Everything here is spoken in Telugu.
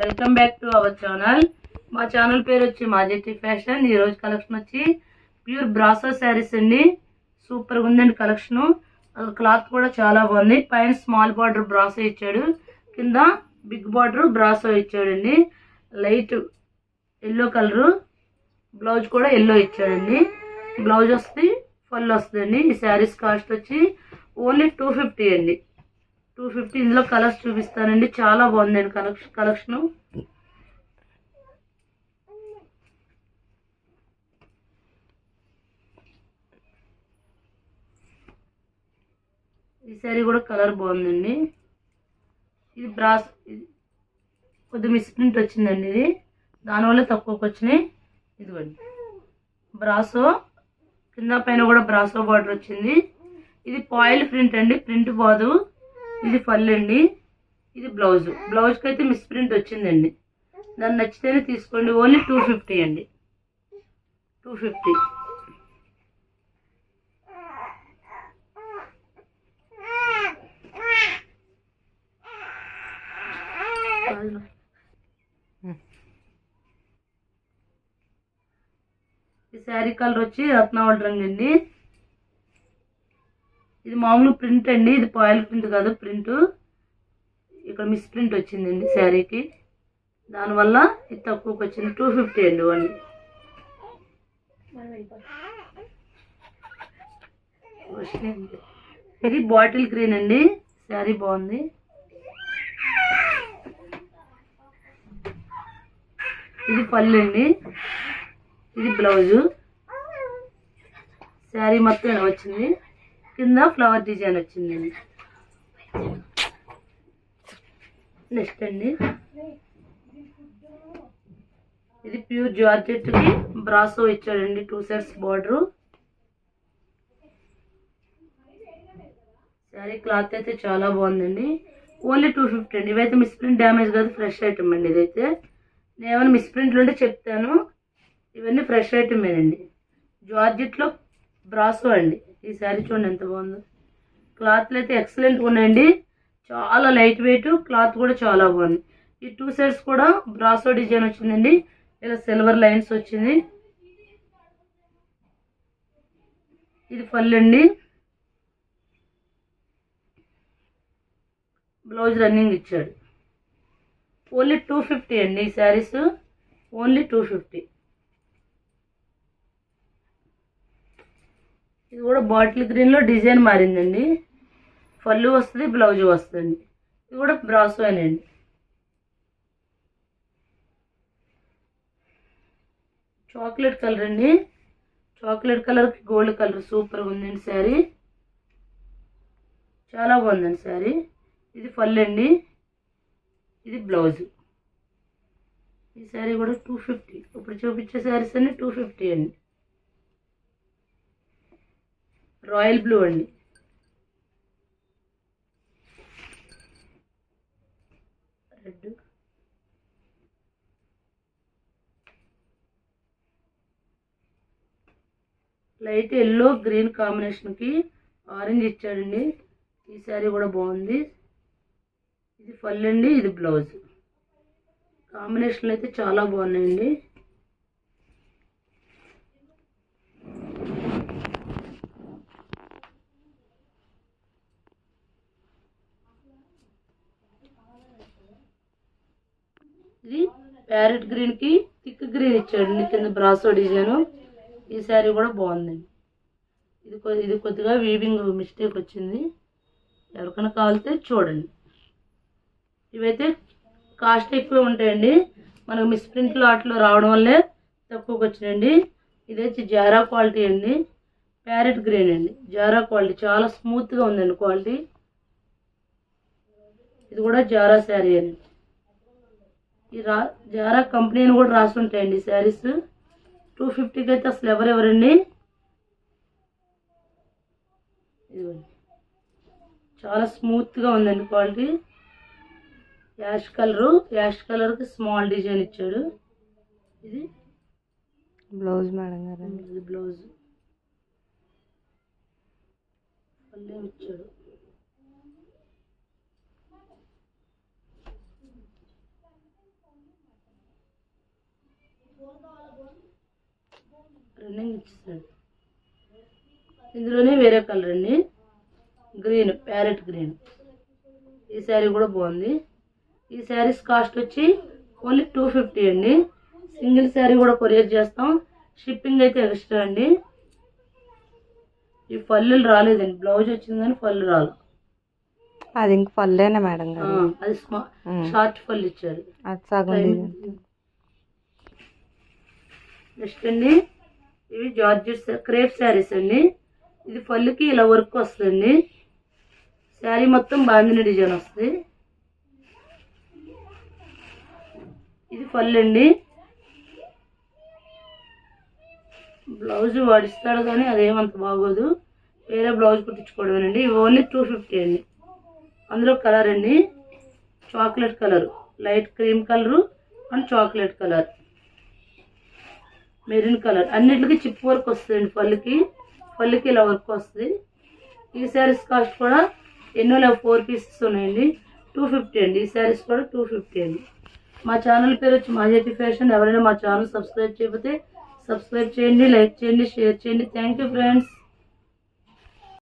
Welcome back to our channel మా ఛానల్ పేరు వచ్చి మాజెట్టి ఫ్యాషన్ ఈ రోజు కలెక్షన్ వచ్చి ప్యూర్ బ్రాసో శారీస్ అండి. సూపర్గా ఉందండి కలెక్షను క్లాత్ కూడా చాలా బాగుంది. పైన స్మాల్ బార్డర్ బ్రాసో ఇచ్చాడు. కింద బిగ్ బార్డర్ బ్రాసో ఇచ్చాడండి. లైట్ ఎల్లో కలరు బ్లౌజ్ కూడా ఎల్లో ఇచ్చాడండి. బ్లౌజ్ వస్తుంది ఫుల్ వస్తుందండి. ఈ శారీస్ కాస్ట్ వచ్చి ఓన్లీ టూ ఫిఫ్టీ అండి. టూ ఫిఫ్టీ ఇందులో కలర్స్ చూపిస్తానండి. చాలా బాగుందండి కలెక్షన్ కలెక్షన్. ఈ శారీ కూడా కలర్ బాగుందండి. ఇది బ్రాస్ ఇది కొద్దిగా మిస్ప్రింట్ వచ్చిందండి ఇది. దానివల్ల తక్కువకి వచ్చినాయి. ఇదిగోండి. బ్రాసో కింద పైన కూడా బ్రాసో బార్డర్ వచ్చింది. ఇది పాయిల్ ప్రింట్ అండి ప్రింట్ బాదు. ఇది పళ్ళు అండి ఇది బ్లౌజ్. బ్లౌజ్కి అయితే మిస్ ప్రింట్ వచ్చిందండి. దాన్ని నచ్చితేనే తీసుకోండి. ఓన్లీ టూ ఫిఫ్టీ అండి. Two fifty. ఈ శారీ కలర్ వచ్చి రత్నావళి రంగు అండి ఇది మామూలు ప్రింట్ అండి. ఇది పాయిల్ ప్రింట్ కాదు ప్రింట్. ఇక్కడ మిస్ ప్రింట్ వచ్చిందండి శారీకి. దానివల్ల ఇది తక్కువకి వచ్చింది. టూ ఫిఫ్టీ అండి వన్. ఇది బాటిల్ గ్రీన్ అండి. శారీ బాగుంది. ఇది పళ్ళు అండి. ఇది బ్లౌజు. శారీ మొత్తం వచ్చింది. కింద ఫ్లవర్ డిజైన్ వచ్చిందండి నెక్స్ట్ అండి. ఇది ప్యూర్ జార్జెట్కి బ్రాసో ఇచ్చాడండి two sides border sari cloth అయితే చాలా బాగుందండి. ఓన్లీ టూ ఫిఫ్టీ అండి. ఇవైతే మిస్ప్రింట్ డ్యామేజ్ కాదు ఫ్రెష్ ఐటమ్ అండి ఇదైతే. నేను ఏమైనా మిస్ప్రింట్లు ఉంటే చెప్తాను. ఇవన్నీ ఫ్రెష్ ఐటమేనండి జార్జెట్లో బ్రాసో అండి. ఈ శారీ చూడండి ఎంత బాగుందో. క్లాత్లు అయితే ఎక్సలెంట్గా ఉన్నాయండి. చాలా లైట్ వెయిట్ క్లాత్ కూడా చాలా బాగుంది. ఈ టూ సైడ్స్ కూడా బ్రాసో డిజైన్ వచ్చిందండి. ఇలా సిల్వర్ లైన్స్ వచ్చింది. ఇది పళ్ళు అండి. బ్లౌజ్ రన్నింగ్ ఇచ్చాడు. ఓన్లీ టూ ఫిఫ్టీ అండి ఈ శారీస్ ఓన్లీ టూ ఫిఫ్టీ ఇది కూడా బాటిల్ గ్రీన్లో డిజైన్ మారిందండి. పళ్ళు వస్తుంది బ్లౌజ్ వస్తుంది ఇది కూడా బ్రాసో అండి. చాక్లెట్ కలర్ అండి. చాక్లెట్ కలర్కి గోల్డ్ కలర్ సూపర్గా ఉందండి శారీ. చాలా బాగుందండి శారీ. ఇది పళ్ళు అండి. ఇది బ్లౌజ్. ఈ శారీ కూడా టూ ఫిఫ్టీ. ఇప్పుడు చూపించే శారీస్ అన్ని టూ ఫిఫ్టీ అండి. రాయల్ బ్లూ అండి. రెడ్. లైట్ ఎల్లో గ్రీన్ కాంబినేషన్కి ఆరెంజ్ ఇచ్చాడండి. ఈ శారీ కూడా బాగుంది. ఇది పళ్ళు అండి ఇది బ్లౌజ్. కాంబినేషన్లు అయితే చాలా బాగున్నాయండి. ఇది ప్యారెట్ గ్రీన్కి థిక్ గ్రీన్ ఇచ్చాడండి కింద బ్రాసో డిజైన్. ఈ శారీ కూడా బాగుందండి ఇది ఇది కొద్దిగా వీవింగ్ మిస్టేక్ వచ్చింది. ఎవరికైనా కావాలితే చూడండి. ఇవైతే కాస్ట్ ఎక్కువ ఉంటాయండి. మనకు మిస్ప్రింట్ లాట్లో రావడం వల్లే తక్కువకి వచ్చినాయండి. ఇది వచ్చి జారా క్వాలిటీ అండి. ప్యారెట్ గ్రీన్ అండి. Zara quality. చాలా స్మూత్గా ఉందండి క్వాలిటీ. ఇది కూడా జారా శారీ అండి. ఈ రా జారా కంపెనీ అని కూడా రాసి ఉంటాయండి శారీస్. టూ ఫిఫ్టీకి అయితే అసలు ఎవరెవరండి? ఇదిగోండి. చాలా స్మూత్గా ఉందండి క్వాలిటీ. యాష్ కలరు యాష్ కలర్కి స్మాల్ డిజైన్ ఇచ్చాడు. ఇది? బ్లౌజ్ మేడం గారు ఇది బ్లౌజ్. ఇచ్చాడు. రన్నింగ్ ఇచ్చేసాడు. ఇందులోనే వేరే కలర్ అండి. గ్రీన్ ప్యారెట్ గ్రీన్ ఈ శారీ కూడా బాగుంది. ఈ శారీస్ కాస్ట్ వచ్చి ఓన్లీ టూ ఫిఫ్టీ అండి. సింగిల్ శారీ కూడా కొరియర్ చేస్తాం. షిప్పింగ్ అయితే ఎక్స్ట్రా అండి. ఈ పళ్ళులు రాలేదండి. బ్లౌజ్ వచ్చింది కానీ పళ్ళు రాలేదు అది ఇంక పల్లేనా మేడం అది. షార్ట్ పళ్ళు ఇచ్చారు. నెక్స్ట్ అండి ఇవి జార్జెట్ క్రేప్ శారీస్ అండి. ఇది పళ్ళుకి ఇలా వర్క్ వస్తుంది శారీ మొత్తం బాందిని డిజైన్ వస్తుంది. ఇది పళ్ళు అండి. బ్లౌజ్ వాడిస్తాడు కానీ అదేమంత బాగోదు. వేరే బ్లౌజ్ కుట్టించుకోవడమేనండి. ఇవి ఓన్లీ టూ ఫిఫ్టీ అండి. అందులో కలర్ అండి. Chocolate colour. Light cream colour and chocolate colour. Maroon colour. అన్నిటికీ చిప్ వర్క్ వస్తుంది పళ్ళుకి. పళ్ళుకి ఇలా వర్క్ వస్తుంది. ఈ శారీస్ కాస్ట్ కూడా ఎన్నో లేవు ఫోర్ పీసెస్ ఉన్నాయండి. టూ ఫిఫ్టీ అండి. ఈ శారీస్ కూడా టూ ఫిఫ్టీ అండి. మా ఛానల్ పేరు వచ్చి మాజేతి ఫ్యాషన్. ఎవరైనా మా ఛానల్ సబ్స్క్రైబ్ చేయకపోతే సబ్స్క్రైబ్ చేయండి లైక్ చేయండి షేర్ చేయండి. Thank you friends.